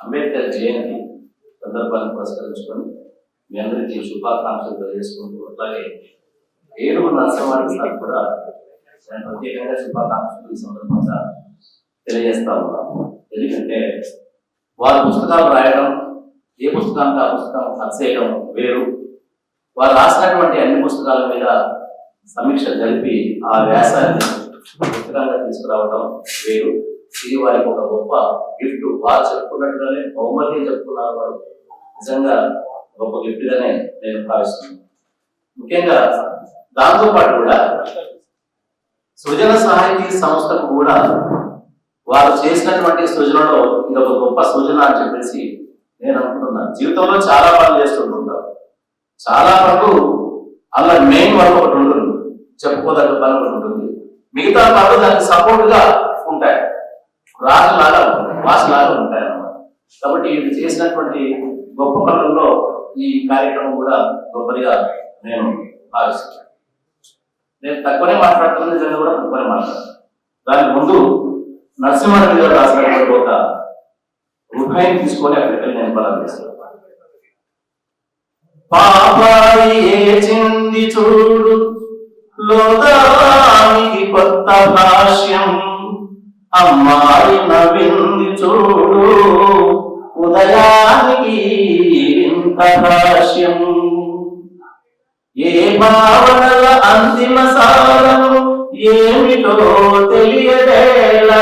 అంబేద్కర్ జయంతి సందర్భాన్ని పురస్కరించుకొని మీ అందరికీ శుభాకాంక్షలు తెలియజేసుకుంటూ అట్లాగే ఏడుగు నరసింహారావు సార్ కూడా నేను ప్రత్యేకంగా శుభాకాంక్షలు ఈ సందర్భంగా తెలియజేస్తా ఉన్నాను ఎందుకంటే వారు పుస్తకాలు రాయడం ఏ పుస్తకానికి ఆ పుస్తకం ఖర్చు చేయడం వేరు. వారు రాసినటువంటి అన్ని పుస్తకాల మీద సమీక్ష జరిపి ఆ వ్యాసాన్ని పుస్తకంగా తీసుకురావడం వేరు. ఇది వారికి ఒక గొప్ప గిఫ్ట్ వారు చెప్పుకున్నట్టుగానే బహుమతి చెప్పుకున్నారు వారు నిజంగా గొప్ప గిఫ్ట్ గానే నేను భావిస్తున్నాను. ముఖ్యంగా దాంతో పాటు కూడా సృజన సాహితీ సంస్థకు కూడా వారు చేసినటువంటి సృజనలో ఇది ఒక గొప్ప సృజన అని చెప్పేసి నేను అనుకుంటున్నాను జీవితంలో చాలా పనులు చేస్తుంటుంటారు. చాలా పనులు అలా మెయిన్ వర్క్ ఒకటి ఉంటుంది. చెప్పుకోదగ్గ పని ఒకటి ఉంటుంది. మిగతా పనులు దానికి సపోర్ట్గా రాజులాగా వాసులాగా ఉంటాయి అన్నమాట. కాబట్టి వీళ్ళు చేసినటువంటి గొప్ప పనుల్లో ఈ కార్యక్రమం కూడా గొప్పదిగా నేను భావిస్తున్నాను. నేను తక్కువనే మాట్లాడుతున్న నిజంగా కూడా తక్కువనే మాట్లాడుతాను. దానికి ముందు నరసింహారెడ్డి గారు రాసినటువంటి ఒక రూపాయిని తీసుకొని అక్కడికి వెళ్ళి నేను ప్రారంభిస్తాను పాపాయి ఏచింది చూడు లోదానికి కొత్త భాష్యం అమ్మాయి నవ్వింది చూడు. ఉదయానికి ఇంత భాష్యం. ఏ భావనల అంతిమ సారము ఏమిటో తెలియదేల.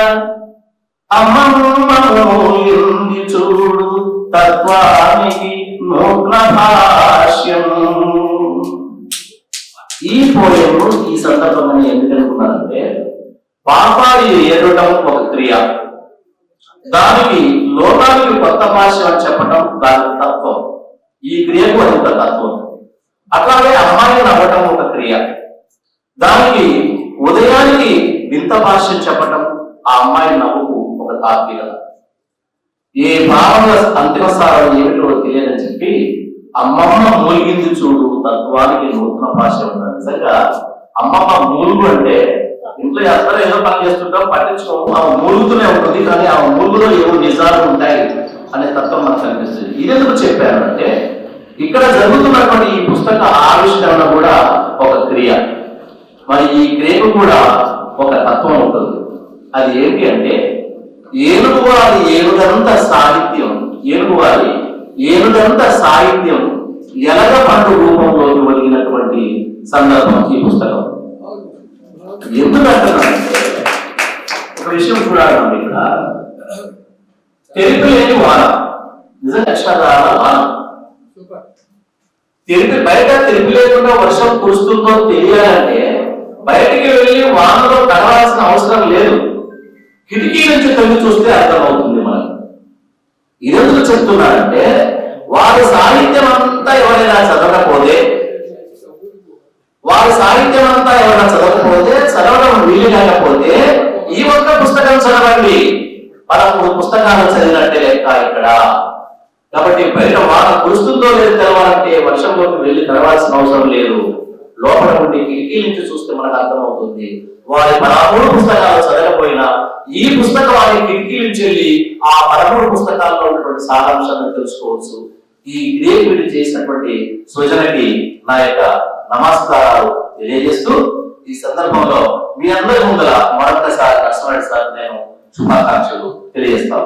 అమ్మమ్మూలింది చూడు తత్వానికి నూతన భాష్యం. ఈ పోయము ఈ సందర్భంగా ఎందుకు అనుకున్నానంటే పాపాలు ఎరడం ఒక క్రియ. దానికి లోకానికి కొత్త భాష అని చెప్పడం దాని తత్వం. ఈ క్రియకు అది ఒక తత్వం. అట్లాగే అమ్మాయి నవ్వటం ఒక క్రియ. దానికి ఉదయానికి వింత భాష చెప్పటం ఆ అమ్మాయి నవ్వుకు ఒక తాత్వికత. ఏ భావన అంతిమ సారం ఏమిటో తెలియదని చెప్పి అమ్మమ్మ మూలిగింది చూడు తత్వానికి నూతన భాష ఉన్నది నిజంగా అమ్మమ్మ మూలుగు అంటే ఇంట్లో అందరూ ఏదో పని చేస్తుంటాం పట్టించుకోము. ఆ మురుగుతూనే ఉంటుంది కానీ ఆ మురుగులో ఏవో నిజాలు ఉంటాయి అనే తత్వం మనకు కనిపిస్తుంది. ఇది ఎందుకు చెప్పానంటే ఇక్కడ జరుగుతున్నటువంటి ఈ పుస్తక ఆవిష్కరణ కూడా ఒక క్రియ. మరి ఈ క్రియకు కూడా ఒక తత్వం ఉంటుంది. అది ఏంటి అంటే ఏనుగు వారి ఏనుగంత సాహిత్యం ఏనుగు వారి ఏనుగంత సాహిత్యం ఎలగ పండు రూపంలోకి ఒలిగినటువంటి సందర్భం ఈ పుస్తకం ఎందుకు అంటున్నానంటే చూడాలండి ఇక్కడ. తెలుపు లేని నిజంగా అక్షరాల బయట తెలిపి లేకుండా వర్షం కురుస్తుందో తెలియాలంటే బయటికి వెళ్ళి వానలో తడవాల్సిన అవసరం లేదు. కిటికీ నుంచి తొంగి చూస్తే అర్థమవుతుంది మనకు. ఇదెందుకు చెప్తున్నారంటే వారి సాహిత్యం అంతా ఎవరైనా చదవకపోతే వారి సాహిత్యం అంతా ఎవరైనా చదవకపోతే చదవడం వీలు కాకపోతే ఈ ఒక్క పుస్తకం చదవండి. పదమూడు పుస్తకాలు చదివినట్టే లెక్క ఇక్కడ. కాబట్టి బయట వాన కురుస్తుందో లేదో తెలవాలంటే వర్షంలోకి వెళ్ళి తెలవాల్సిన అవసరం లేదు. లోపల ఉండి కిటికీ నుంచి చూస్తే మనకు అర్థమవుతుంది. వారి పదమూడు పుస్తకాలు చదవకపోయినా ఈ పుస్తకం వారి కిటికీ నుంచి వెళ్ళి ఆ పదమూడు పుస్తకాల్లో ఉన్నటువంటి సారాంశాన్ని తెలుసుకోవచ్చు. ఈ క్రియేటివిటీ చేసినటువంటి సృజనకి నా యొక్క నమస్కారాలు తెలియజేస్తూ ఈ సందర్భంలో మీ అందరి ముందర మరొక నరసింహారెడ్డి సార్ నేను శుభాకాంక్షలు తెలియజేస్తా